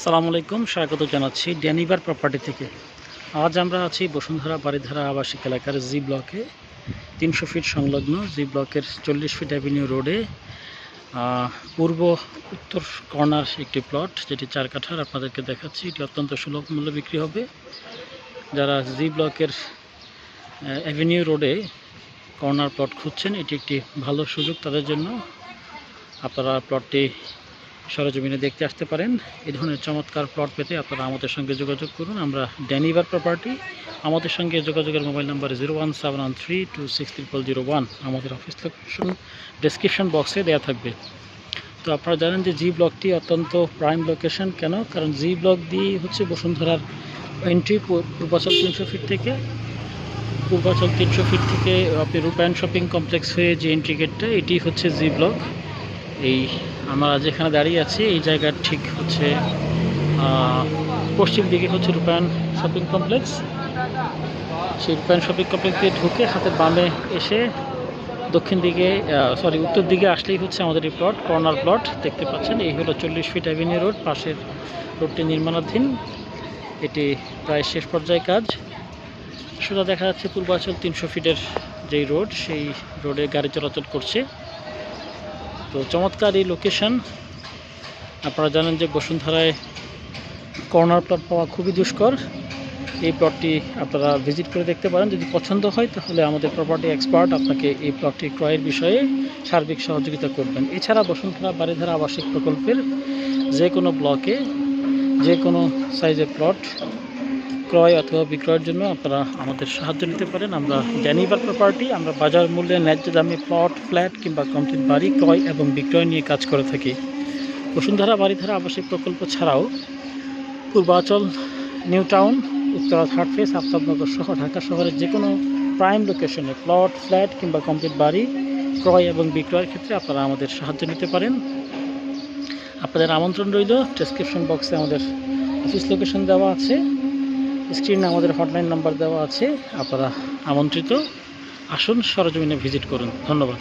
আসসালামু আলাইকুম, স্বাগত জানাচ্ছি ড্যানিবার প্রপার্টি থেকে। আজ আমরা আছি বসুন্ধরা বাড়িধারা আবাসিক এলাকার জি ব্লকে, তিনশো ফিট সংলগ্ন, জি ব্লকের চল্লিশ ফিট অ্যাভিনিউ রোডে পূর্ব উত্তর কর্নার একটি প্লট যেটি চার কাঠার, আপনাদেরকে দেখাচ্ছি। এটি অত্যন্ত সুলভ মূল্যে বিক্রি হবে। যারা জি ব্লকের অ্যাভিনিউ রোডে কর্নার প্লট খুঁজছেন, এটি একটি ভালো সুযোগ তাদের জন্য। আপনারা প্লটটি সরজমিনে দেখতে আসতে পারেন। এই ধরনের চমৎকার প্লট পেতে আপনারা আমাদের সঙ্গে যোগাযোগ করুন। আমরা ড্যানিভার প্রপার্টি আমাদের সঙ্গে যোগাযোগের mobile number zero one seven one three two six triple zero one আমাদের অফিস লোকেশন ডেসক্রিপশন বক্সে দেওয়া থাকবে। তো আপনারা জানেন যে জি ব্লকটি অত্যন্ত প্রাইম লোকেশন কেন? কারণ জি ব্লক দিয়ে হচ্ছে বসুন্ধরার এন্ট্রি পূর্বাচল তিনশো ফিট থেকে, পূর্বাচল তিনশো ফিট থেকে আপনি রূপায়ণ শপিং কমপ্লেক্স হয়ে যে এন্ট্রি গেটটা এটি হচ্ছে জি ব্লক এই আমরা যেখানে দাঁড়িয়ে আছি। এই জায়গার ঠিক হচ্ছে পশ্চিম দিকে হচ্ছে রূপায়ণ শপিং কমপ্লেক্স। সেই রূপায়ণ শপিং কমপ্লেক্স দিয়ে ঢুকে হাতের বামে এসে দক্ষিণ দিকে সরি উত্তর দিকে আসলেই হচ্ছে আমাদের এই প্লট কর্নার প্লট দেখতে পাচ্ছেন। এই হলো চল্লিশ ফিট অ্যাভিনিউ রোড পাশের রোডটি নির্মাণাধীন। এটি প্রায় শেষ পর্যায়ে কাজ। সোজা দেখা যাচ্ছে পূর্বাচল তিনশো ফিটের যেই রোড সেই রোডে গাড়ি চলাচল করছে। তো চমৎকার এই লোকেশন আপনারা জানেন যে বসুন্ধরায় কর্নার প্লট পাওয়া খুবই দুষ্কর। এই প্লটটি আপনারা ভিজিট করে দেখতে পারেন। যদি পছন্দ হয়, তাহলে আমাদের প্রপার্টি এক্সপার্ট আপনাকে এই প্লটটি ক্রয়ের বিষয়ে সার্বিক সহযোগিতা করবেন। এছাড়া বসুন্ধরা বাড়িধারা আবাসিক প্রকল্পের যে কোনো ব্লকে যে কোনো সাইজের প্লট ক্রয় অথবা বিক্রয়ের জন্য আপনারা আমাদের সাহায্য নিতে পারেন। আমরা ড্যানিভার প্রপার্টি আমরা বাজার মূল্যে ন্যায্য দামে প্লট ফ্ল্যাট কিংবা কমপ্লিট বাড়ি ক্রয় এবং বিক্রয় নিয়ে কাজ করে থাকি। বসুন্ধরা বাড়িধারা আবাসিক প্রকল্প ছাড়াও Purbachal, new town Uttara third phase Aftabnagar সহ ঢাকা শহরের যে কোনো প্রাইম লোকেশনে প্লট ফ্ল্যাট কিংবা কমপ্লিট বাড়ি ক্রয় এবং বিক্রয়ের ক্ষেত্রে আপনারা আমাদের সাহায্য নিতে পারেন। আপনাদের আমন্ত্রণ রইল। ডেসক্রিপশন বক্সে আমাদের অফিস লোকেশন দেওয়া আছে। স্ক্রিনে আমাদের হটলাইন নাম্বার দেওয়া আছে আপনারা আমন্ত্রিত। আসুন সরজমিনে ভিজিট করুন। ধন্যবাদ।